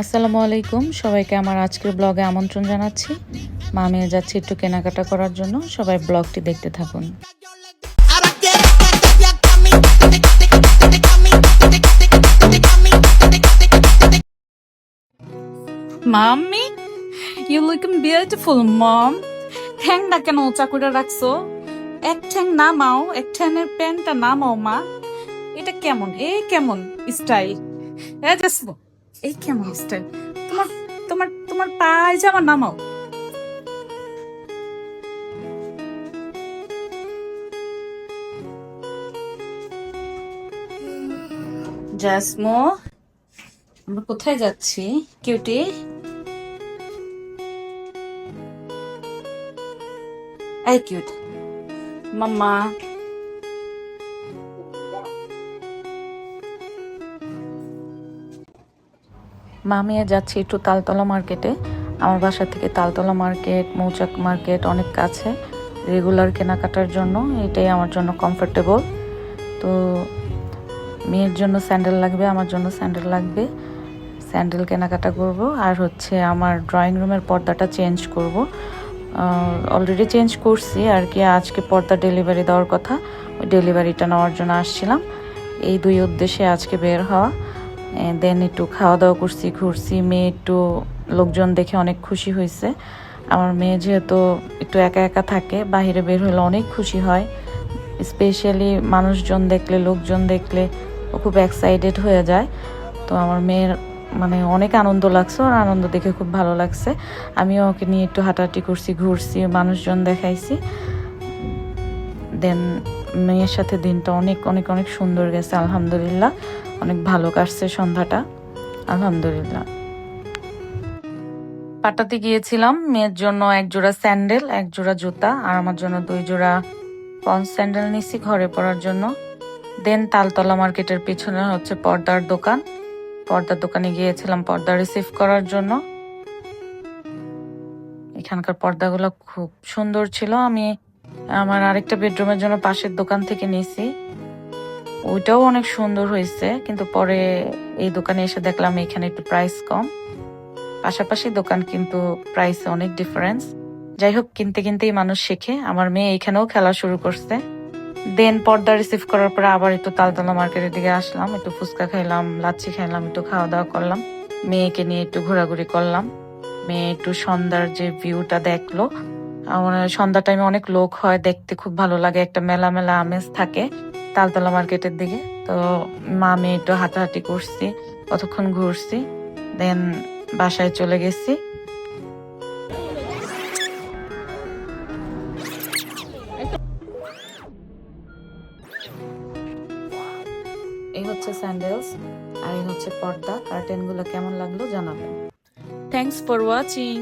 আসসালামু আলাইকুম। সবাইকে আমার আজকের ব্লগে আমন্ত্রণ জানাচ্ছি। মা আমি যাচ্ছি একটু কেনাকাটা করার জন্য। সবাই ব্লগটি দেখতে থাকুন। Mummy you looking beautiful mom ঠ্যাং না কেন উঁচা করে রাখছো? এক ঠ্যাং নামাও, এক ঠ্যাংয়ের প্যান্টটা নামাও, মা। এটা কেমন? এই কেমন স্টাইল এ এই কেমন স্টাইল তোমার তোমার তোমার পায়জামা নামাও। জাসমো, আমরা কোথায় যাচ্ছি? কিউটি? এই কিউট। মাম্মা। মা আমি যাচ্ছি একটু তালতলা মার্কেটে। আমার বাসা থেকে তালতলা মার্কেট, মৌচাক মার্কেট অনেক কাছে, রেগুলার কেনাকাটার জন্য। এটাই আমার জন্য কমফোর্টেবল তো মেয়ের জন্য স্যান্ডেল লাগবে, আমার জন্য স্যান্ডেল লাগবে। স্যান্ডেল কেনাকাটা করব আর হচ্ছে আমার ড্রয়িং রুমের পর্দাটা চেঞ্জ করব। অলরেডি চেঞ্জ করছি আর কি, আজকে পর্দা ডেলিভারি দেওয়ার কথা। ওই ডেলিভারিটা নেওয়ার জন্য আসছিলাম। এই দুই উদ্দেশ্যে আজকে বের হওয়া। দেন একটু খাওয়া দাওয়া করছি, ঘুরছি। মেয়ে একটু লোকজন দেখে অনেক খুশি হয়েছে আমার মেয়ে যেহেতু একটু একা একা থাকে বাইরে বের হলে অনেক খুশি হয়। স্পেশালি মানুষজন দেখলে, লোকজন দেখলে ও খুব এক্সাইটেড হয়ে যায়। তো আমার মেয়ের মানে অনেক আনন্দ লাগছে আর আনন্দ দেখে খুব ভালো লাগছে। আমিও ওকে নিয়ে একটু হাঁটাহাঁটি করছি, ঘুরছি, মানুষজন দেখাইছি। দেন মেয়ের সাথে দিনটা অনেক অনেক অনেক সুন্দর গেছে, আলহামদুলিল্লাহ। অনেক ভালো কাটছে সন্ধ্যাটা, আলহামদুলিল্লাহ। পাটাতে গিয়েছিলাম, মেয়ের জন্য এক জোড়া স্যান্ডেল, এক জোড়া জুতা, আর আমার জন্য দুই জোড়া পন্স স্যান্ডেল নিছি ঘরে পরার জন্য। দেন তালতলা মার্কেটের পিছনে হচ্ছে পর্দার দোকান। পর্দার দোকানে গিয়েছিলাম, পর্দা রিসিভ করার জন্য। এখানকার পর্দাগুলো খুব সুন্দর ছিল, আমি আমার আরেকটা বেডরুমের জন্য পাশের দোকান থেকে নিয়েছি। ওইটাও অনেক সুন্দর হয়েছে, কিন্তু পরে এই দোকানে এসে দেখলাম এখানে একটু প্রাইস কম। পাশাপাশি দোকান কিন্তু প্রাইসে অনেক ডিফারেন্স যাই হোক, কিনতে কিনতেই মানুষ শেখে। আমার মেয়ে এখানেও খেলা শুরু করছে। দেন পর্দা রিসিভ করার পরে আবার একটু তালতলা মার্কেটের দিকে আসলাম, একটু ফুচকা খাইলাম, লাচ্ছি খাইলাম, একটু খাওয়া দাওয়া করলাম। মেয়েকে নিয়ে একটু ঘোরাঘুরি করলাম। মেয়ে একটু সন্ধ্যার যে ভিউটা দেখল সন্ধ্যা টাইমে অনেক লোক হয়, দেখতে খুব ভালো লাগে, একটা মেলা মেলা আমেজ থাকে তালতলা মার্কেটের দিকে। তো মা, মেয়ে একটু হাঁটাহাঁটি করছি, কতক্ষণ ঘুরছি দেন বাসায় চলে গেছি। এই হচ্ছে স্যান্ডেলস আর এই হচ্ছে পর্দা কার্টেনগুলো কেমন লাগল জানাবেন। Thanks for watching